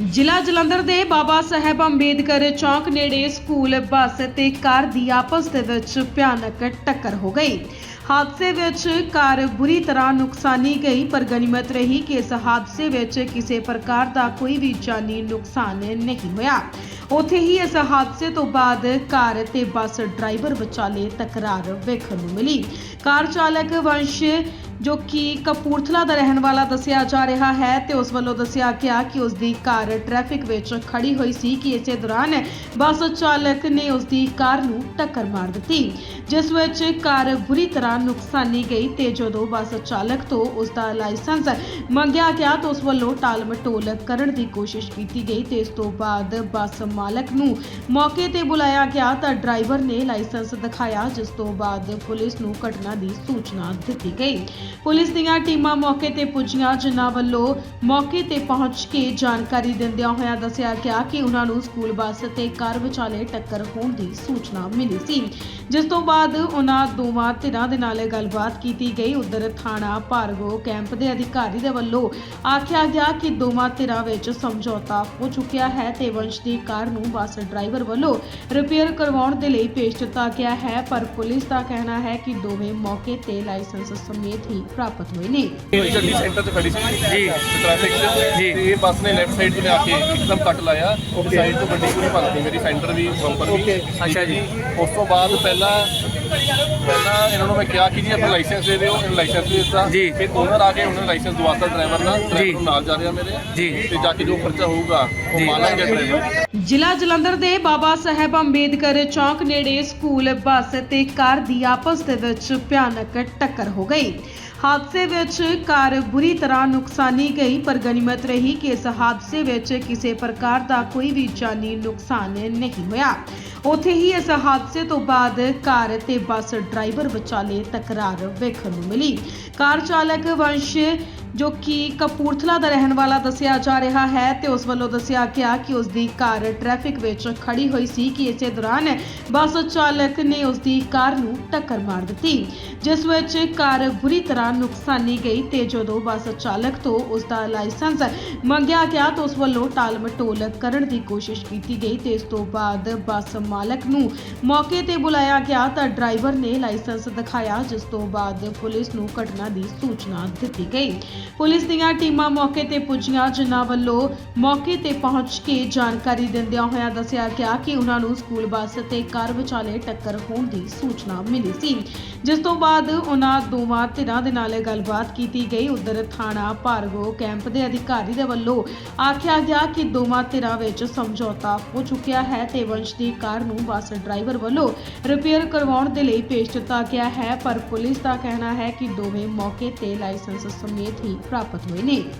ਜ਼ਿਲ੍ਹਾ ਜਲੰਧਰ ਦੇ ਬਾਬਾ ਸਾਹਿਬ ਅੰਬੇਦਕਰ ਚੌਂਕ ਨੇੜੇ ਸਕੂਲ, ਬੱਸ ਤੇ ਕਾਰ ਦੀ ਆਪਸ ਦੇ ਵਿੱਚ ਭਿਆਨਕ ਟੱਕਰ ਹੋ ਗਈ। ਹਾਦਸੇ ਵਿੱਚ ਕਾਰ ਬੁਰੀ ਤਰ੍ਹਾਂ ਨੁਕਸਾਨੀ ਗਈ, ਪਰ ਗਨੀਮਤ ਰਹੀ ਕਿ ਇਸ ਹਾਦਸੇ ਵਿੱਚ ਕਿਸੇ ਪ੍ਰਕਾਰ ਦਾ ਕੋਈ ਵੀ ਜਾਨੀ ਨੁਕਸਾਨ ਨਹੀਂ ਹੋਇਆ। ਉੱਥੇ ਹੀ ਇਸ ਹਾਦਸੇ ਤੋਂ ਬਾਅਦ ਕਾਰ ਤੇ ਬੱਸ ਡਰਾਈਵਰ ਵਿਚਾਲੇ ਤਕਰਾਰ ਵੇਖਣ ਨੂੰ ਮਿਲੀ। ਕਾਰ ਚਾਲਕ ਵੰਸ਼ ਜੋ ਕਿ ਕਪੂਰਥਲਾ ਦਾ ਰਹਿਣ ਵਾਲਾ ਦੱਸਿਆ ਜਾ ਰਿਹਾ ਹੈ ਤੇ ਉਸ ਵੱਲੋਂ ਦੱਸਿਆ ਗਿਆ ਕਿ ਉਸ ਦੀ ਕਾਰ ਟ੍ਰੈਫਿਕ ਵਿੱਚ ਖੜੀ ਹੋਈ ਸੀ ਕਿ ਇਸੇ ਦੌਰਾਨ ਬੱਸ ਚਾਲਕ ਨੇ ਉਸ ਦੀ ਕਾਰ ਨੂੰ ਟੱਕਰ ਮਾਰ ਦਿੱਤੀ, ਜਿਸ ਵਿੱਚ ਕਾਰ ਬੁਰੀ ਤਰ੍ਹਾਂ ਨੁਕਸਾਨੀ ਗਈ ਤੇ ਜਦੋਂ ਬੱਸ ਚਾਲਕ ਤੋਂ ਉਸ ਦਾ ਲਾਇਸੈਂਸ ਮੰਗਿਆ ਗਿਆ ਤਾਂ ਉਸ ਵੱਲੋਂ ਟਾਲਮਟੋਲ ਕਰਨ ਦੀ ਕੋਸ਼ਿਸ਼ ਕੀਤੀ ਗਈ ਤੇ ਇਸ ਤੋਂ ਬਾਅਦ ਬੱਸ ਮਾਲਕ ਨੂੰ ਮੌਕੇ ਤੇ ਬੁਲਾਇਆ ਗਿਆ ਤਾਂ ਡਰਾਈਵਰ ਨੇ ਲਾਇਸੈਂਸ ਦਿਖਾਇਆ, ਜਿਸ ਤੋਂ ਬਾਅਦ ਪੁਲਿਸ ਨੂੰ ਘਟਨਾ ਦੀ ਸੂਚਨਾ ਦਿੱਤੀ ਗਈ। ਪੁਲਿਸ ਦੀਆਂ ਟੀਮਾਂ ਮੌਕੇ ਤੇ ਪੁੱਜੀਆਂ, ਜਿਨ੍ਹਾਂ ਵੱਲੋਂ ਮੌਕੇ ਤੇ ਪਹੁੰਚ ਕੇ ਜਾਣਕਾਰੀ ਦਿੰਦਿਆਂ ਹੋਇਆਂ ਦੱਸਿਆ ਗਿਆ ਕਿ ਉਹਨਾਂ ਨੂੰ ਸਕੂਲ ਬੱਸ ਤੇ ਕਾਰ ਵਿਚਾਲੇ ਟੱਕਰ ਹੋਣ ਦੀ ਸੂਚਨਾ ਮਿਲੀ ਸੀ। ਜਿਸ ਤੋਂ ਬਾਅਦ ਉਹਨਾਂ ਦੋਵਾਂ ਧਿਰਾਂ ਦੇ ਨਾਲ ਗੱਲਬਾਤ ਕੀਤੀ ਗਈ। ਉਧਰ ਥਾਣਾ ਭਾਰਗੋ ਕੈਂਪ ਦੇ ਅਧਿਕਾਰੀ ਦੇ ਵੱਲੋਂ ਆਖਿਆ ਗਿਆ ਕਿ ਦੋਵਾਂ ਧਿਰਾਂ ਵਿੱਚ ਸਮਝੌਤਾ ਹੋ ਚੁੱਕਿਆ ਹੈ ਤੇ ਵੰਸ਼ ਦੀ ਕਾਰ ਨੂੰ ਬੱਸ ਡਰਾਈਵਰ ਵੱਲੋਂ ਰਿਪੇਅਰ ਕਰਵਾਉਣ ਦੇ ਲਈ ਭੇਜ ਦਿੱਤਾ ਗਿਆ ਹੈ। ਪਰ ਪੁਲਿਸ ਦਾ ਕਹਿਣਾ ਹੈ ਕਿ ਦੋਵੇਂ ਮੌਕੇ ਤੇ ਲਾਇਸੈਂਸ ਸਮੇਤ ਹੀ ਪ੍ਰਾਪਤ ਹੋਏ ਨੇ। ਇਹ ਗੱਡੀ ਸੈਂਟਰ ਤੇ ਖੜੀ ਸੀ। ਜੀ। ਟ੍ਰੈਫਿਕ 'ਚ ਜੀ। ਇਹ ਬੱਸ ਨੇ ਲੈਫਟ ਸਾਈਡ ਤੋਂ ਆ ਕੇ ਇੱਕਦਮ ਕੱਟ ਲਾਇਆ। ਉਹ ਸਾਈਡ ਤੋਂ ਗੱਡੀ ਪੂਰੀ ਭੰਨਤੀ ਮੇਰੀ ਸੈਂਟਰ ਵੀ ਬੰਪਰ ਵੀ। ਅੱਛਾ ਜੀ। ਉਸ ਤੋਂ ਬਾਅਦ ਪਹਿਲਾਂ ਪਹਿਲਾਂ ਇਹਨਾਂ ਨੂੰ ਮੈਂ ਕਿਹਾ ਕਿ ਜੀ ਆਪਣਾ ਲਾਇਸੈਂਸ ਦੇ ਦਿਓ। ਇਹਨਾਂ ਲਾਇਸੈਂਸ ਦੇ ਦਿੱਤਾ। ਜੀ। ਫਿਰ ਓਨਰ ਆ ਕੇ ਉਹਨਾਂ ਨੇ ਲਾਇਸੈਂਸ ਦਵਾਤਾ ਡਰਾਈਵਰ ਨਾਲ। ਡਰਾਈਵਰ ਨਾਲ ਜਾ ਰਿਹਾ ਮੇਰੇ। ਜੀ। ਤੇ ਜਾ ਕੇ ਜੋ ਖਰਚਾ ਹੋਊਗਾ ਉਹ। ਮਾਲਾਂਗੇ ਡਰਾਈਵਰ ਜ਼ਿਲ੍ਹਾ ਜਲੰਧਰ ਦੇ ਬਾਬਾ ਸਾਹਿਬ ਅੰਬੇਦਕਰ ਚੌਕ ਨੇੜੇ ਸਕੂਲ ਬੱਸ ਤੇ ਕਾਰ ਦੀ ਆਪਸ ਦੇ ਵਿੱਚ ਭਿਆਨਕ ਟੱਕਰ ਹੋ ਗਈ। ਹਾਦਸੇ ਵਿੱਚ ਕਾਰ ਬੁਰੀ ਤਰ੍ਹਾਂ ਨੁਕਸਾਨੀ ਗਈ, ਪਰ ਗਨੀਮਤ ਰਹੀ ਕਿ ਇਸ ਹਾਦਸੇ ਵਿੱਚ ਕਿਸੇ ਪ੍ਰਕਾਰ ਦਾ ਕੋਈ ਵੀ ਜਾਨੀ ਨੁਕਸਾਨ ਨਹੀਂ ਹੋਇਆ। ਉੱਥੇ ਹੀ ਇਸ ਹਾਦਸੇ ਤੋਂ ਬਾਅਦ ਕਾਰ ਤੇ ਬੱਸ ਡਰਾਈਵਰ ਵਿਚਾਲੇ ਤਕਰਾਰ ਵੇਖਣ ਨੂੰ ਮਿਲੀ। ਕਾਰ ਚਾਲਕ ਵੰਸ਼ ਜੋ ਕਿ ਕਪੂਰਥਲਾ ਦਾ ਰਹਿਣ ਵਾਲਾ ਦੱਸਿਆ ਜਾ ਰਿਹਾ ਹੈ ਤੇ ਉਸ ਵੱਲੋਂ ਦੱਸਿਆ ਗਿਆ ਕਿ ਉਸ ਦੀ ਕਾਰ ਟ੍ਰੈਫਿਕ ਵਿੱਚ ਖੜੀ ਹੋਈ ਸੀ ਕਿ ਇਸੇ ਦੌਰਾਨ ਬੱਸ ਚਾਲਕ ਨੇ ਉਸ ਦੀ ਕਾਰ ਨੂੰ ਟੱਕਰ ਮਾਰ ਦਿੱਤੀ, ਜਿਸ ਵਿੱਚ ਕਾਰ ਬੁਰੀ ਤਰ੍ਹਾਂ ਨੁਕਸਾਨੀ ਗਈ ਤੇ ਜਦੋਂ ਬੱਸ ਚਾਲਕ ਤੋਂ ਉਸ ਦਾ ਲਾਇਸੈਂਸ ਮੰਗਿਆ ਗਿਆ ਤਾਂ ਉਸ ਵੱਲੋਂ ਟਾਲ ਮਟੋਲ ਕਰਨ ਦੀ ਕੋਸ਼ਿਸ਼ ਕੀਤੀ ਗਈ ਤੇ ਇਸ ਤੋਂ ਬਾਅਦ ਬੱਸ ਮਾਲਕ ਨੂੰ ਮੌਕੇ ਤੇ ਬੁਲਾਇਆ ਗਿਆ ਤਾਂ ਡਰਾਈਵਰ ਨੇ ਲਾਇਸੈਂਸ ਦਿਖਾਇਆ, ਜਿਸ ਤੋਂ ਬਾਅਦ ਪੁਲਿਸ ਨੂੰ ਘਟਨਾ ਦੀ ਸੂਚਨਾ ਦਿੱਤੀ ਗਈ। ਪੁਲਿਸ ਦੀਆਂ ਟੀਮਾਂ ਮੌਕੇ ਤੇ ਪੁੱਜੀਆਂ, ਜਿਨ੍ਹਾਂ ਵੱਲੋਂ ਮੌਕੇ ਤੇ ਪਹੁੰਚ ਕੇ ਜਾਣਕਾਰੀ ਦਿੰਦਿਆਂ ਹੋਇਆਂ ਦੱਸਿਆ ਗਿਆ ਕਿ ਉਹਨਾਂ ਨੂੰ ਸਕੂਲ ਬੱਸ ਤੇ ਕਾਰ ਵਿਚਾਲੇ ਟੱਕਰ ਹੋਣ ਦੀ ਸੂਚਨਾ ਮਿਲੀ ਸੀ। ਜਿਸ ਤੋਂ ਬਾਅਦ ਉਹਨਾਂ ਦੋਵਾਂ ਧਿਰਾਂ ਦੇ ਨਾਲ ਗੱਲਬਾਤ ਕੀਤੀ ਗਈ। ਉਧਰ ਥਾਣਾ ਭਾਰਗੋ ਕੈਂਪ ਦੇ ਅਧਿਕਾਰੀ ਦੇ ਵੱਲੋਂ ਆਖਿਆ ਗਿਆ ਕਿ ਦੋਵਾਂ ਧਿਰਾਂ ਵਿੱਚ ਸਮਝੌਤਾ ਹੋ ਚੁੱਕਿਆ ਹੈ ਤੇ ਵੰਸ਼ ਦੀ ਕਾਰ ਨੂੰ ਬੱਸ ਡਰਾਈਵਰ ਵੱਲੋਂ ਰਿਪੇਅਰ ਕਰਵਾਉਣ ਦੇ ਲਈ ਭੇਜ ਦਿੱਤਾ ਗਿਆ ਹੈ। ਪਰ ਪੁਲਿਸ ਦਾ ਕਹਿਣਾ ਹੈ ਕਿ ਦੋਵੇਂ ਮੌਕੇ ਤੇ ਲਾਇਸੈਂਸ ਸਮੇਤ ਹੀ ਪ੍ਰਾਪਤ ਹੋਏ ਨੇ।